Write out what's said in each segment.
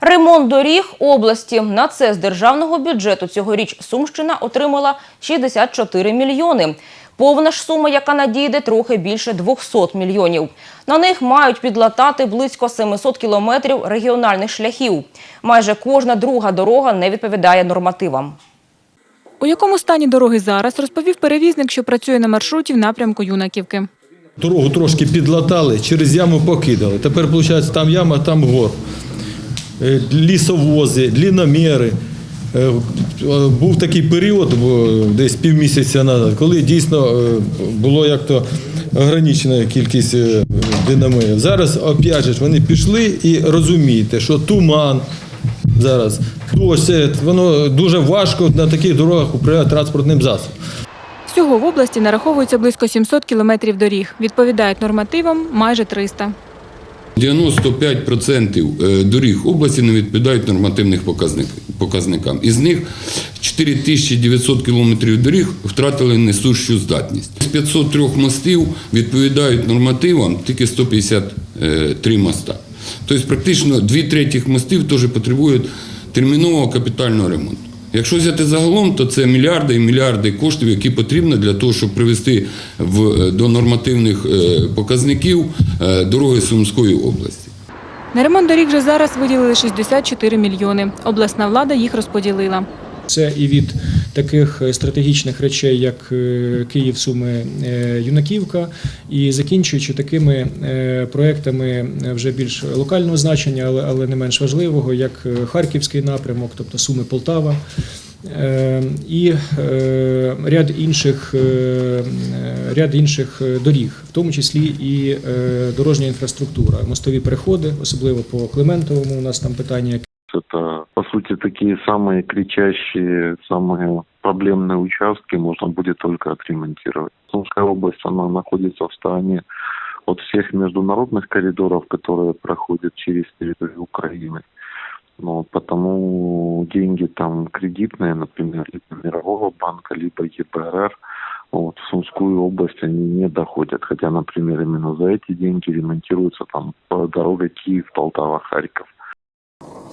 Ремонт доріг області. На це з державного бюджету цьогоріч Сумщина отримала 64 мільйони. Повна ж сума, яка надійде, трохи більше 200 мільйонів. На них мають підлатати близько 700 кілометрів регіональних шляхів. Майже кожна друга дорога не відповідає нормативам. У якому стані дороги зараз, розповів перевізник, що працює на маршруті в напрямку Юнаківки. Дорогу трошки підлатали, через яму покидали. Тепер, виходить, там яма, там гор. Е, Лісовози, длінноміри. Е, Був такий період, десь півмісяця назад, коли дійсно е, було як то ограничена кількість е. Зараз, опять же, вони пішли і розумієте, що туман зараз, дощ, воно дуже важко на таких дорогах управляти транспортним засобом. Всього в області нараховується близько 700 кілометрів доріг. Відповідають нормативам майже 300. 95% е, доріг області не відповідають нормативних показникам. Із них 4900 кілометрів доріг втратили несущу здатність. З 503 мостів відповідають нормативам тільки 153 моста. Тобто практично дві третіх мостів теж потребують термінового капітального ремонту. Якщо взяти загалом, то це мільярди і мільярди коштів, які потрібні для того, щоб привести в, е, до нормативних е, показників е, дороги Сумської області. На ремонт доріг вже зараз виділили 64 мільйони. Обласна влада їх розподілила. Це і від таких е, стратегічних речей, як е, Київ, Суми, е, Юнаківка, і закінчуючи такими проектами вже більш локального значення, але, але не менш важливого, як Харківський напрямок, тобто Суми Полтава. І ряд інших, ряд інших доріг, в тому числі і дорожня інфраструктура, мостові переходи, особливо по Клементовому. У нас там питання Это, по сути, такие самые кричащие, самые проблемные участки можно будет только отремонтировать. Сумская область, она находится в стороне от всех международных коридоров, которые проходят через территорию Украины. Ну, потому деньги там кредитные, например, либо Мирового банка, либо ЕБРР, вот, в Сумскую область они не доходят. Хотя, например, именно за эти деньги ремонтируется там дорога Киев, Полтава, Харьков.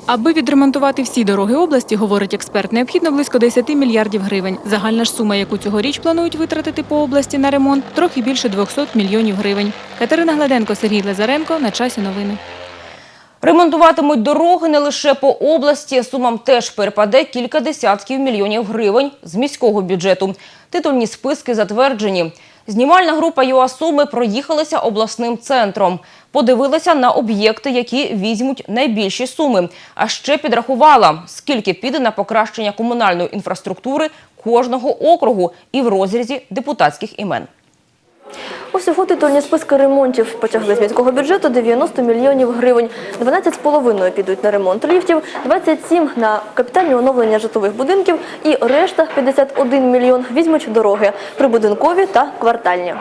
Аби відремонтувати всі дороги області, говорить експерт, необхідно близько 10 мільярдів гривень. Загальна ж сума, яку цьогоріч планують витратити по області на ремонт, трохи більше 200 мільйонів гривень. Катерина Гладенко, Сергій Лазаренко. На часі новини. Ремонтуватимуть дороги не лише по області. Сумам теж перепаде кілька десятків мільйонів гривень з міського бюджету. Титульні списки затверджені. Знімальна група ЮАСуми проїхалася обласним центром. Подивилася на об'єкти, які візьмуть найбільші суми. А ще підрахувала, скільки піде на покращення комунальної інфраструктури кожного округу і в розрізі депутатських імен. Усього титульні списки ремонтів потягли з міського бюджету 90 мільйонів гривень. 12,5 підуть на ремонт ліфтів, 27 – на капітальне оновлення житлових будинків і решта 51 мільйон візьмуть дороги прибудинкові та квартальні.